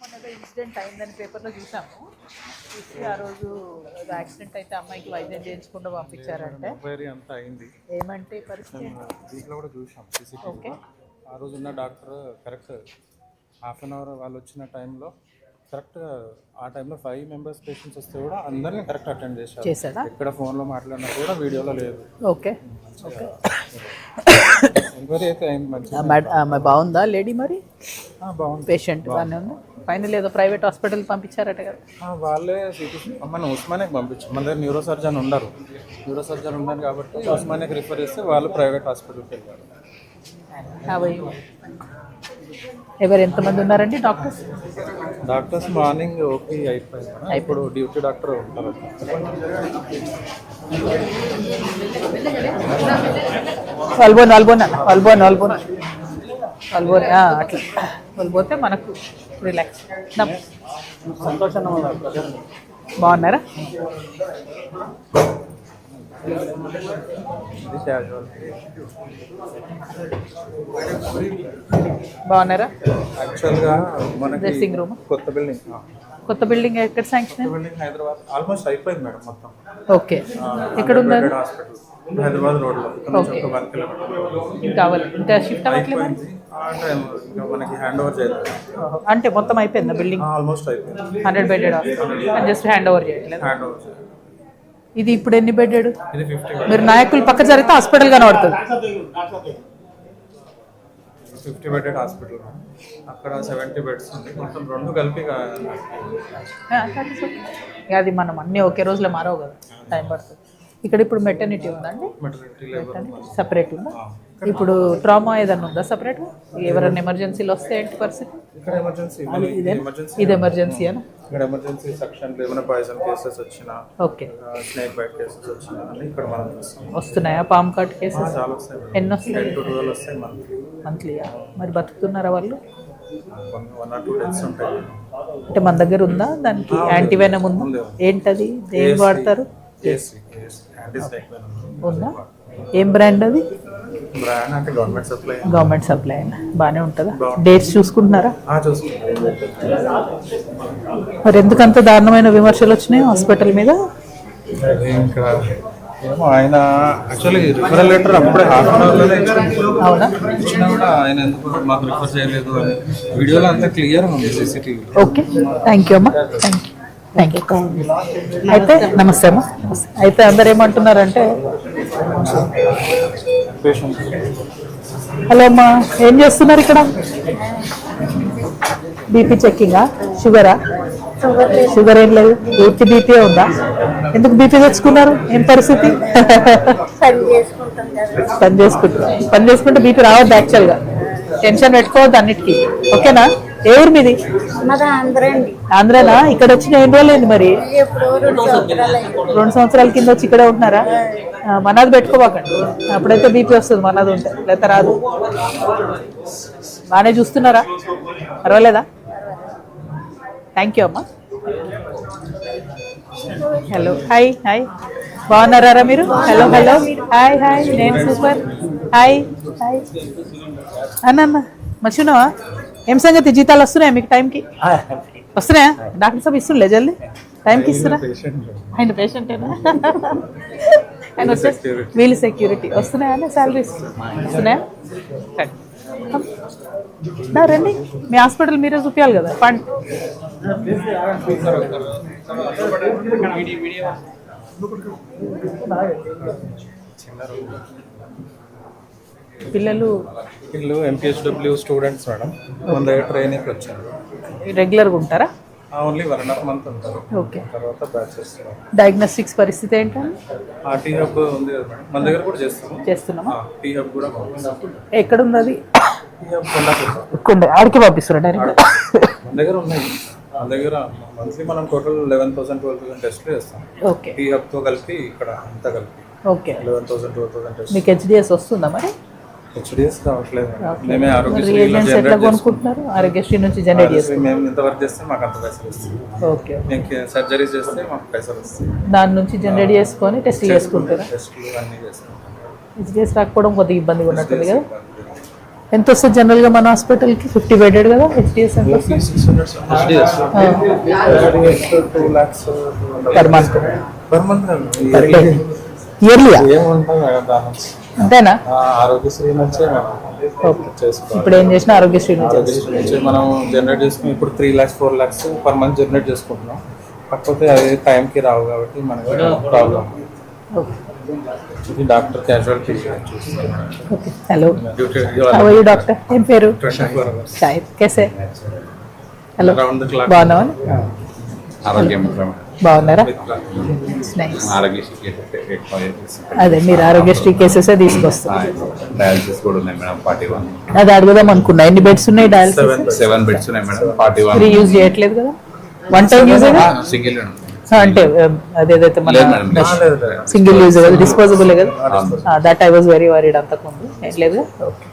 మొన్న ఇన్సిడెంట్ అయిందని పేపర్లో చూసాము. చూసి ఆ రోజు యాక్సిడెంట్ అయితే అమ్మాయికి వైద్యం చేయించకుండా పంపించారంటే. అంతా అయింది. ఏమంటే పరిస్థితి? దీంట్లో కూడా చూసాం ఓకే. ఆ రోజు ఉన్న doctor correct half an hour వాళ్ళు వచ్చిన టైంలో కరెక్ట్ ఆ టైంలో ఫైవ్ మెంబర్స్ పేషెంట్స్ వస్తే కూడా అందరినీ కరెక్ట్ అటెండ్ చేశారు. ఎక్కడ ఫోన్లో మాట్లాడినా కూడా వీడియోలో లేదు. ఓకే. ఓకే. ఎంక్వైరీ అయితే అయింది బాగుందా లేడీ మరి? బాగుంది. పేషెంట్ బాగానే ఉందా? ఫైనల్ ఏదో ప్రైవేట్ హాస్పిటల్ పంపించారట కదా. వాళ్ళే మన ఉస్మానియాకి పంపించాం మన దగ్గర న్యూరో సర్జన్ ఉండరు. న్యూరో సర్జన్ ఉన్నారు కాబట్టి ఉస్మానియాకి రిఫర్ చేస్తే వాళ్ళు ప్రైవేట్ హాస్పిటల్కి వెళ్ళారు. ఎవరు ఎంతమంది ఉన్నారండి డాక్టర్స్? డాక్టర్స్ మార్నింగ్ ఓపీ అయిపోయింది. ఇప్పుడు డ్యూటీ డాక్టర్ ఉంటారు. వల్బోన్ వల్బోన్ అన్న వల్బోన్ వల్బోన్ వల్బోన్ ఆ, అట్లా. వాళ్ళు పోతే మనకు రిలాక్స్. సంతోషంగా బాగున్నారా? బాగున్నారా? యాక్చువల్గా మనకి డ్రెస్సింగ్ రూమ్ కొత్త బిల్డింగ్ కొత్త బిల్డింగ్ ఎక్కడ శాంక్షన్ బిల్డింగ్ హైదరాబాద్. ఆల్మోస్ట్ అయిపోయింది మేడం మొత్తం. ఓకే. ఎక్కడ హాస్పిటల్ హైదరాబాద్ రోడ్లో. కావాలి. ఇంకా షిఫ్ట్ అవ్వట్లేదు? మనకి హ్యాండ్ ఓవర్ చేయాలి అంటే మొత్తం అయిపోయిందా బిల్డింగ్ ఆల్మోస్ట్ అయిపోయింది. Hundred bedded just hand over చేయట్లేదు. హ్యాండ్ ఓవర్ ఇది ఇప్పుడు ఎన్ని బెడెడ్ ఇది ఫిఫ్టీ మీరు నాయకులు పక్క జరిగితే హాస్పిటల్ కనబడుతుంది ఫిఫ్టీ బెడెడ్ హాస్పిటల్ అక్కడ సెవెంటీ బెడ్స్ ఉంది మొత్తం రెండు కలిపి అది మనం అన్నీ ఒకే రోజులో మారవు కదా. టైం పడుతుంది. ఇక్కడ ఇప్పుడు మెటర్నిటీ ఉందండి సపరేట్ ఉందా? ఇప్పుడు ట్రామా ఏదన్నా ఉందా సపరేట్ ఎవరైనా ఎమర్జెన్సీలో వస్తే ఏంటి పరిస్థితి? ఇక్కడ ఎమర్జెన్సీ ఎమర్జెన్సీ ఇది ఎమర్జెన్సీ అని ఇక్కడ ఎమర్జెన్సీ సెక్షన్ ఏమైనా పాయిజన్ కేసెస్ వచ్చినా ఓకే. స్నేక్ బైట్ కేసెస్ వచ్చినా ఇక్కడ మనం చూస్తాం. వస్తున్నాయా? పామ్ కట్ కేసెస్ చాలా వస్తాయి. ఎన్ని వస్తాయి? టెన్ టు ట్వెల్వ్ వస్తాయి మంత్లీ మంత్లీయా మరి బతుకుతున్నారా వాళ్ళు? వన్ ఆర్ టూ డేస్ ఉంటాయి. అంటే మన దగ్గర ఉందా? దానికి యాంటీవెనమ్ ఉందా. ఏంటది? ఏం వాడతారు? ఉందా? ఏం బ్రాండ్ అది? గవర్నమెంట్ సప్లై అయినా బాగానే ఉంటుందా? డేట్స్ చూసుకుంటున్నారా? చూసుకుంటాం మరి ఎందుకు అంత దారుణమైన విమర్శలు వచ్చినాయి హాస్పిటల్ మీద? ఏమో ఆయన యాక్చువల్లీ రిఫరల్ లెటర్ అప్పుడే హాఫ్ అన్ అవర్లోనే ఇచ్చినా కూడా ఆయన ఎందుకు మాకు రిఫర్ చేయలేదు అని. వీడియోలో అంతా క్లియర్ ఉంది సీసీటీవీ ఓకే. థ్యాంక్ యూ అమ్మా. థ్యాంక్ యూ థ్యాంక్ యూ అయితే నమస్తే అమ్మా. అయితే అందరు ఏమంటున్నారంటే హలో అమ్మా ఏం చేస్తున్నారు ఇక్కడ? బీపీ చెక్కింగా షుగరా షుగర్ ఏం లేదు. పూర్తి బీపీ ఉందా? ఎందుకు బీపీ తెచ్చుకున్నారు? ఏం పరిస్థితి? పని చేసుకుంటాం కదా. పని చేసుకుంటారు పని చేసుకుంటే బీపీ రావద్దు యాక్చువల్గా టెన్షన్ పెట్టుకోవద్దు అన్నిటికీ. ఓకేనా? ఏ ఊరు మీది? ఆంధ్రానా? ఇక్కడ వచ్చిన ఎన్ని రోజులు అయింది మరి రెండు సంవత్సరాలు కింద వచ్చి ఇక్కడే ఉంటున్నారా? మనది పెట్టుకోబాకండి. అప్పుడైతే బీపీ వస్తుంది మనది ఉంటే. లేకపోతే రాదు. బాగానే చూస్తున్నారా? పర్వాలేదా? థ్యాంక్ యూ అమ్మా. హలో హాయ్ హాయ్ బాగున్నారా మీరు? హలో హలో హాయ్ హాయ్ నేను సూపర్ హాయ్ హాయ్ అన్న అన్న. మంచిగున్నావా ఏం సంగతి? జీతాలు వస్తున్నాయా మీకు టైంకి వస్తున్నాయా? డాక్టర్ సాబ్ ఇస్తుండే జల్దీ. టైంకి ఇస్తున్నా పేషెంట్ ఆయన పేషెంటేనా ఆయన వచ్చే వీళ్ళు సెక్యూరిటీ వస్తున్నాయా శాలరీస్ వస్తున్నాయా? రండి. మీ హాస్పిటల్ మీరే చూపించాలి కదా. ఫండ్ పిల్లలు? వీళ్ళు ఎంపీహెచ్డబ్ల్యూ స్టూడెంట్స్ మేడం. మన దగ్గర ట్రైనింగ్ వచ్చారు. రెగ్యులర్గా ఉంటారా? Only one and half month ఉంటారు. ఓకే తర్వాత బ్యాచ్ చేస్తున్నారు డయాగ్నోస్టిక్స్ పరిస్థితి ఏంటండి? ఆ టీ హబ్ ఉంది కదా మేడం. మన దగ్గర కూడా చేస్తాము చేస్తున్నామా? టీ హబ్ కూడా ఎక్కడ ఉంది అది? T hub Kondapur. కొండ ఆడికి పంపిస్తున్నా డైరెక్ట్ మన దగ్గర ఉన్నాయి. మన దగ్గర మంత్లీ మనం total eleven thousand twelve thousand టెస్ట్లు చేస్తాం. ఓకే. టీ హబ్తో కలిపి ఇక్కడ అంతా కలిపి. Okay. Eleven thousand twelve thousand test మీకు హెచ్డిఎస్ వస్తుందా మరి? హెచ్డిఎస్ కావట్లేదు. మేమే ఆరోగ్యశ్రీ ఎట్లా కొనుక్కుంటున్నారు? ఆరోగ్యశ్రీ నుంచి జనరేట్ చేస్తారు. మేము ఎంత వర్క్ చేస్తే మాకు అంత పైసలు వస్తాయి. ఓకే మేము సర్జరీస్ చేస్తే మాకు పైసలు వస్తాయి. దాని నుంచి జనరేట్ చేసుకొని టెస్ట్లు చేసుకుంటారా? టెస్ట్లు అన్నీ చేసుకుంటాం. హెచ్డిఎస్ రాకపోవడం కొద్దిగా ఇబ్బందిగా ఉన్నట్టుంది కదా? ఎంత వస్తుంది జనరల్గా మన హాస్పిటల్కి ఫిఫ్టీ బెడెడ్ కదా? హెచ్డిఎస్ ఎంత వస్తుంది six hundred two lakhs per month నుంచి అంతేనా? ఆ, ఆరోగ్యశ్రీ నుంచే ఇప్పుడు ఏం చేసినా ఆరోగ్యశ్రీ నుంచి. మనం జనరేట్ చేసుకుని ఇప్పుడు three lakhs four lakhs per month generate చేసుకుంటున్నాం. కాకపోతే అది టైంకి రావు కాబట్టి మనకి ప్రాబ్లం డాక్టర్ హలో. డాక్టర్ ఏం పేరు? షాహిద్ కేసే హలో రౌండ్ ద క్లాక్ బాగున్నావా ఆరోగ్యం బాగున్నారా అదే మీరు ఆరోగ్యశ్రీ కేసెస్ తీసుకొస్తారు? అది అడుగుదాం అనుకున్నా. ఎన్ని బెడ్స్ ఉన్నాయి డయాలసిస్ సెవెన్ బెడ్స్ ఉన్నాయి మేడం ఫార్టీ వన్. యూజ్ చేయట్లేదు కదా? వన్ టైం యూజ్ సింగిల్ అంటే um, అదేదైతే మన. సింగిల్ యూజ్ కదా డిస్పోజబుల్ కదా. That I was very worried అంతకుముందు. ఏం లేదు? ఓకే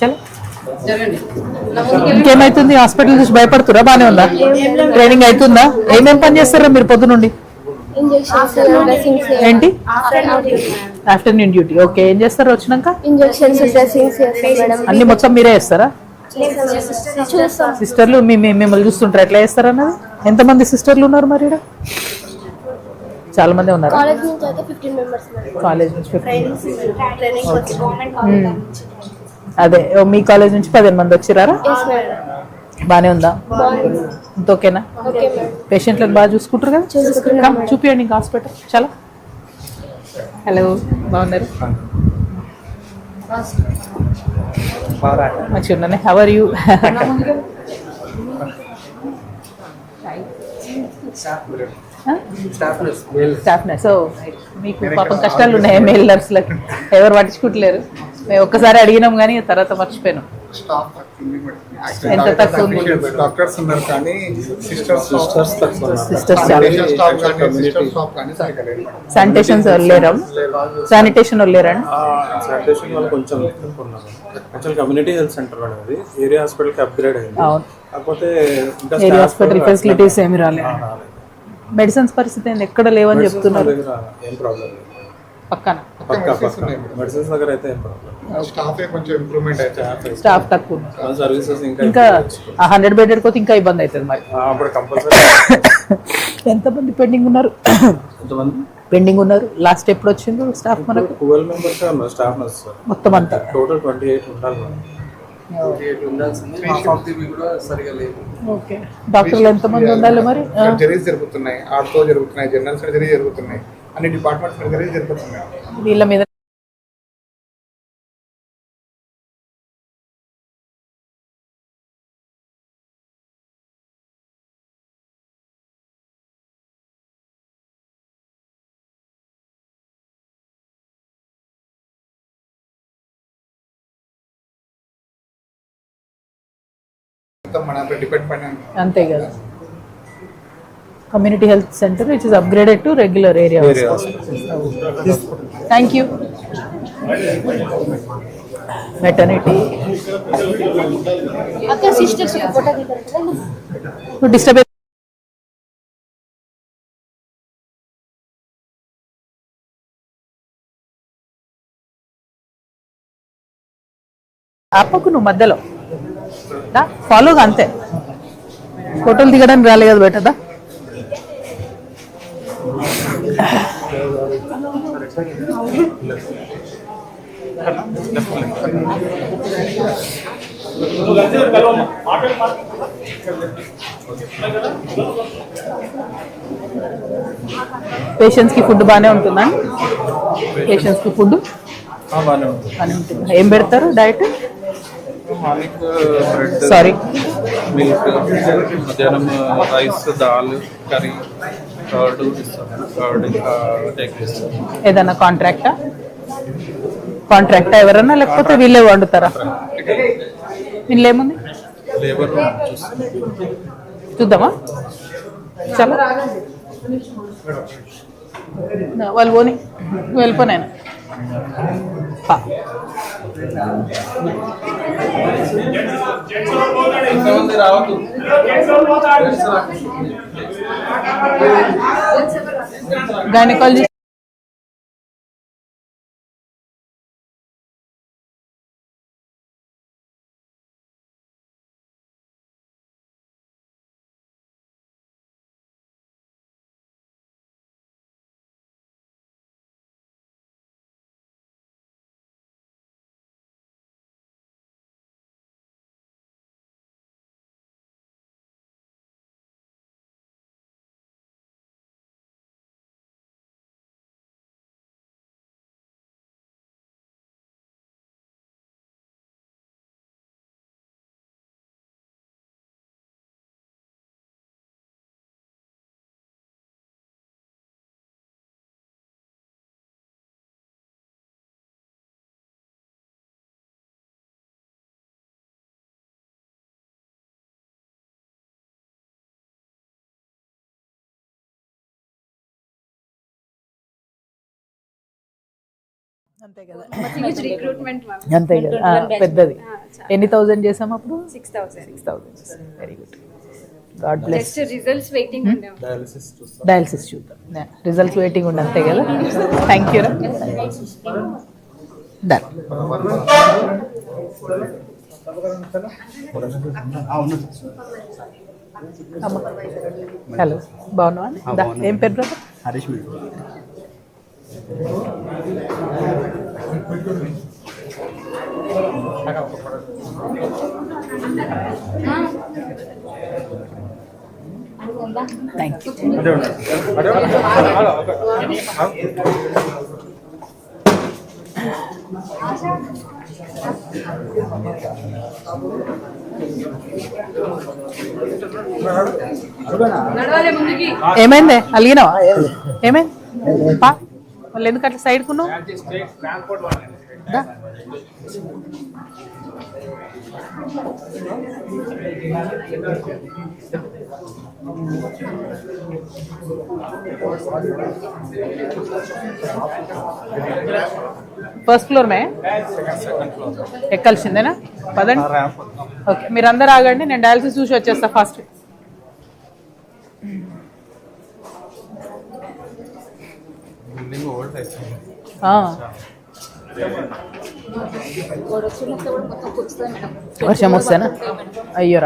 చలో. ఇంకేమైతుంది? హాస్పిటల్ చూసి భయపడుతురా బానే ఉందా? ట్రైనింగ్ అవుతుందా ఏమేం పని చేస్తారా మీరు పొద్దు నుండి? ఇంజెక్షన్స్ డ్రెస్సింగ్స్ ఏంటి? ఆఫ్టర్నూన్ డ్యూటీ ఓకే ఏం చేస్తారు వచ్చినాక? అన్ని మొత్తం మీరే చేస్తారా? చూస్తాం సిస్టర్లు మీ మిమ్మల్ని చూస్తుంటారు. ఎట్లా చేస్తారు అన్నది? ఎంతమంది సిస్టర్లు ఉన్నారు మరి ఈడ? చాలా మంది ఉన్నారు? కాలేజ్ నుంచి అయితే ఫిఫ్టీన్ మెంబర్స్ మేడం కాలేజ్ నుంచి 15. మ్మ్. అదే. ఓ మీ కాలేజ్ నుంచి పదిహేను మంది వచ్చిరారా? బానే ఉందా? ఇంత ఓకేనా? ఓకే మేడం పేషెంట్లను బాగా చూసుకుంటారు కదా? చూపియండి ఇంకా హాస్పిటల్. చాలా. హలో బాగున్నారు? మంచిగా ఉన్నాను. హవర్ యూ ఓ మీకు పాపం కష్టాలు ఉన్నాయి మేల్ నర్స్లకి? ఎవరు పట్టించుకుంటలేరు. మేము ఒక్కసారి అడిగినాం కానీ తర్వాత మర్చిపోయాను. ఎంత తక్కువ ఉంది? డాక్టర్స్ ఉన్నారు కానీ సిస్టర్స్ సిస్టర్స్ తక్కువ ఉన్నారు. సిస్టర్స్ చాలా స్టాఫ్ కానీ సిస్టర్ స్టాఫ్ కానీ సరిగ్గా లేదు మేడం. శానిటేషన్ లేరా? శానిటేషన్ లేరా? శానిటేషన్ వాళ్ళు కొంచెం కమ్యూనిటీ హెల్త్ సెంటర్ అనేది ఏరియా హాస్పిటల్కి అప్గ్రేడ్ అయింది. అవును. కాకపోతే ఏరియా హాస్పిటల్ ఫెసిలిటీస్ ఏమి రాలేదు. మెడిసిన్స్ పరిస్థితి? ఎక్కడ లేవని చెప్తున్నారు. ఏం ప్రాబ్లం లేదు. పక్కన. మెడిసిన్స్ దగ్గర అయితే ఏం ప్రాబ్లం స్టాఫ్ కొంచెం ఇంప్రూవ్మెంట్ అయితే. స్టాఫ్ తక్కువ. సర్వీసెస్ ఇంకా ఇంకా ఆ హండ్రెడ్ బెడెడ్ పోతే ఇంకా ఇబ్బంది అవుతుంది మరి. అప్పుడు కంపల్సరీ ఎంతమంది పెండింగ్ ఉన్నారు? కొంతమంది పెండింగ్ ఉన్నారు. లాస్ట్ ఎప్పుడు వచ్చింది స్టాఫ్ మనకు? ట్వెల్వ్ మెంబర్స్ స్టాఫ్ మొత్తం అంతా. టోటల్ ట్వంటీ ఎయిట్ ఉండాలి డాక్టర్లు ఎంతమంది ఉండాలి మరి? సర్జరీస్ జరుగుతున్నాయి. ఆర్తో జరుగుతున్నాయి జనరల్ సర్జరీ జరుగుతున్నాయి. అన్ని డిపార్ట్మెంట్ సర్జరీ జరుగుతున్నాయి వీళ్ళ మీద మొత్తం మన డిపెండ్ పైన అంతే కదా community health centre which is upgraded to regular area thank you maternity అక్కడ సిస్టర్స్ ఫోటో దిగారు డిస్టర్బ్ ఆపకు నువ్వు మధ్యలో. ఫాలోగా అంతే. ఫోటోలు దిగడానికి రాలే కదా బెటదా పేషెంట్స్కి ఫుడ్ బాగానే ఉంటుందా? పేషెంట్స్కి ఫుడ్ బాగానే ఉంటుంది. ఏం పెడతారు డైట్? సారీ మిల్క్ మధ్యాహ్నం రైస్ దాల్ కర్రీ. ఇస్తాం ఏదన్నా కాంట్రాక్టా కాంట్రాక్టా ఎవరన్నా లేకపోతే వీళ్ళే వండుతారా? వీళ్ళు ఏముంది లేబర్ చూస్తాం. చూద్దామా? చలో. నా, వాళ్ళు పోని. ఎంతమంది రావద్దు? গাইনোকলজি అంతే కదా. అంతే కదా. పెద్దది. ఎన్ని థౌజండ్ చేసాం అప్పుడు? Six thousand six thousand very good God bless results waiting ఉండే. డయాలసిస్ చూస్తాం. డయాలసిస్ చూద్దాం. రిజల్ట్స్ వెయిటింగ్ ఉండి అంతే కదా. థ్యాంక్ యూ డన్ హలో బాగున్నావా? ఏం పేరు బ్రదర్ హరీష్ థ్యాంక్ యూ నడవాలి ముందుకి. ఏమైంది? అలిగినావా? ఏమైంది? పా. వాళ్ళు ఎందుకు అట్లా సైడ్ కున్నావు? దా. ఫస్ట్ ఫ్లోర్ మే? ఎక్కాల్సిందేనా? పదండి. ఓకే మీరు అందరు ఆగండి నేను డయాలసిస్ చూసి వచ్చేస్తా ఫాస్ట్ బిల్డింగ్ ఓల్డ్ అయిపోయింది వర్షం వస్తేనా? అయ్యో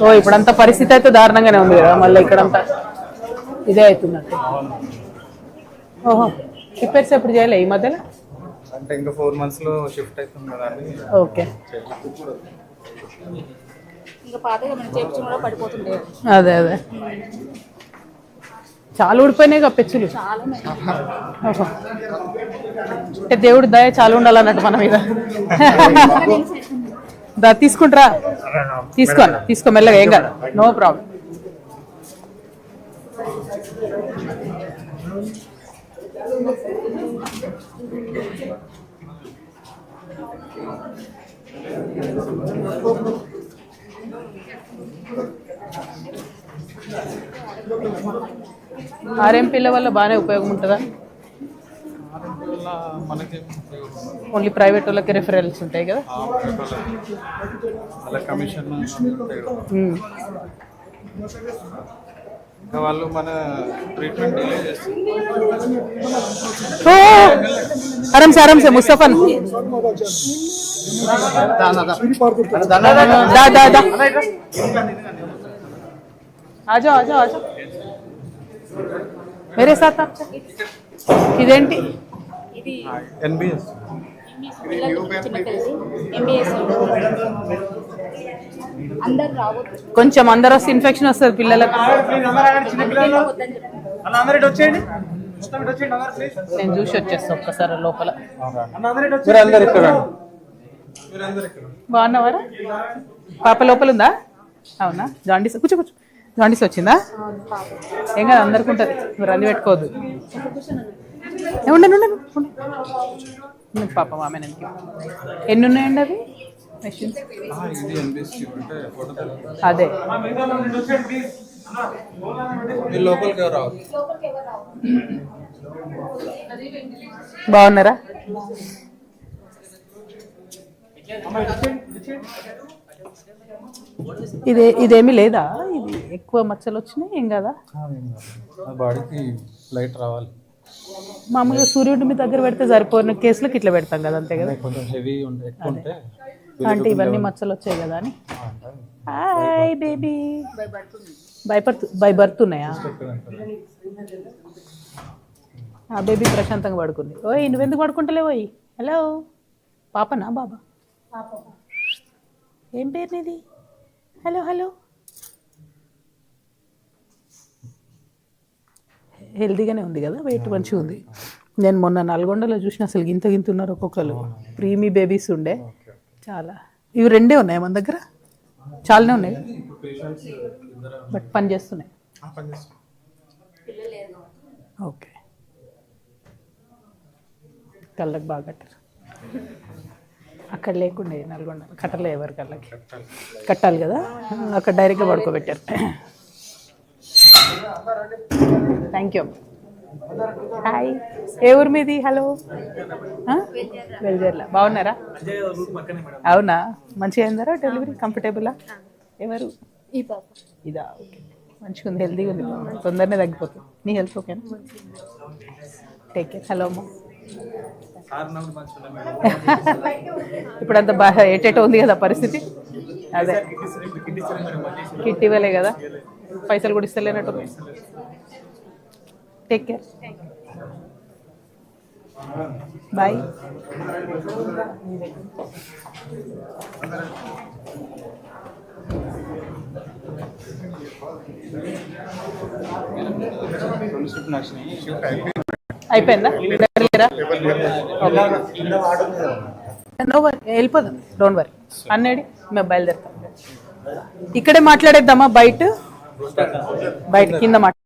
ఓ ఇప్పుడంతా పరిస్థితి అయితే దారుణంగానే ఉంది కదా మళ్ళీ ఇక్కడంతా ఇదే అవుతున్నట్టు. ఓహో రిపేర్స్ ఎప్పుడు చేయలే ఈ మధ్యలో అంటే ఇంకా ఫోర్ మంత్స్లో షిఫ్ట్ అవుతుంది కదా ఓకే అదే అదే. చాలా ఊడిపోయినాయి కదా పెచ్చులు. అంటే దేవుడి దయ చాలా ఉండాలన్నట్టు మన మీద. దా తీసుకుంటారా తీసుకో తీసుకో మెల్లగా ఏం కాదు. నో ప్రాబ్లం ఆర్ఎంపీల వల్ల బాగానే ఉపయోగం ఉంటుందా? వల్ల మనకి ఓన్లీ ప్రైవేట్ వాళ్ళకి రిఫరల్స్ ఉంటాయి కదా అలా కమిషన్ మ్మ్. ఇంకా వాళ్ళు మన ట్రీట్మెంట్ డిలే చేస్తారు ఓ! ఆరామ్ సే ఆరామ్ సే ముస్తఫన్ దా దా దా आ जाओ आ जाओ आ जाओ मेरे साथ आप ఇదేంటి ఇది ఎన్బిఎస్. ఎంబీఎస్ అందరు రావద్దు. కొంచెం అందరూ వస్తే ఇన్ఫెక్షన్ వస్తుంది పిల్లలకు. నేను చూసి వచ్చేస్తా ఒక్కసారి లోపల. మీరు అందరు ఇక్కడ మీరు అందరు. ఇక్కడ. బాగున్నావారా? పాప లోపల ఉందా? అవునా? జాండీస్ కూర్చో కూర్చో. జాండీస్ వచ్చిందా? ఏం కాదు అందరికి ఉంటుంది మీరు అన్ని పెట్టుకోవద్దు ఉండండి ఉండండి పాప ఆమె ఎన్ని ఉన్నాయండి అవి? మెషిన్స్ అదే. బాగున్నారా? ఇదే ఇదేమీ లేదా? ఇది ఎక్కువ మచ్చలు వచ్చినాయి ఏం కదా? బాడీకి లైట్ రావాలి. మామూలుగా సూర్యుడి మీ దగ్గర పెడితే సరిపోయిన కేసులకు ఇట్లా పెడతాం కదా అంతే కదా? కొంచెం హెవీ ఉంటే ఎక్కువ ఉంటే అంటే ఇవన్నీ మచ్చలు వచ్చాయి కదా అని. హాయ్ బేబీ భయపడుతు భయపడుతున్నాయా? ఆ బేబీ ప్రశాంతంగా పడుకుంది. ఓయ్ నువ్వెందుకు పడుకుంటలేవు ఓయ్? హలో పాపనా బాబా? ఏం పేరు నీది? హలో హలో హెల్తీగానే ఉంది కదా వెయిట్ మంచిగా ఉంది. నేను మొన్న నల్గొండలో చూసిన అసలు గింత గింత ఉన్నారు ఒక్కొక్కరు. ప్రీమీ బేబీస్ ఉండే. చాలా. ఇవి రెండే ఉన్నాయి మన దగ్గర? చాలానే ఉన్నాయి. బట్ పని చేస్తున్నాయి. ఓకే. కళ్ళకి బాగా కట్టారు. అక్కడ లేకుండే నల్గొండ. కట్టలే ఎవరి కళ్ళకి? కట్టాలి కదా. అక్కడ డైరెక్ట్గా పడుకోబెట్టారు. Thank you. హాయ్. ఏ ఊరు మీది? హలో. వెల్జర్లా బాగున్నారా? అవునా? మంచిగా అయిందారా డెలివరీ? కంఫర్టబులా? ఎవరు? ఇదా? ఓకే. మంచిగా ఉంది హెల్తీగా ఉంది. తొందరనే తగ్గిపోతుంది. నీ హెల్త్ ఓకేనా? Take care. హలో అమ్మ. ఇప్పుడు అంత బాగా ఎటెటో ఉంది కదా పరిస్థితి? అదే. కిట్ ఇవ్వలే కదా. పైసలు కూడా ఇస్తలేనట్టు టేక్ కేర్ బాయ్ అయిపోయిందా? నో వరీ వెళ్ళిపోదాం. డోంట్ వరీ అన్నాడు మేము బయలుదేరుతాం. ఇక్కడే మాట్లాడేద్దామా? బయట? బయట కింద మాట్లాడ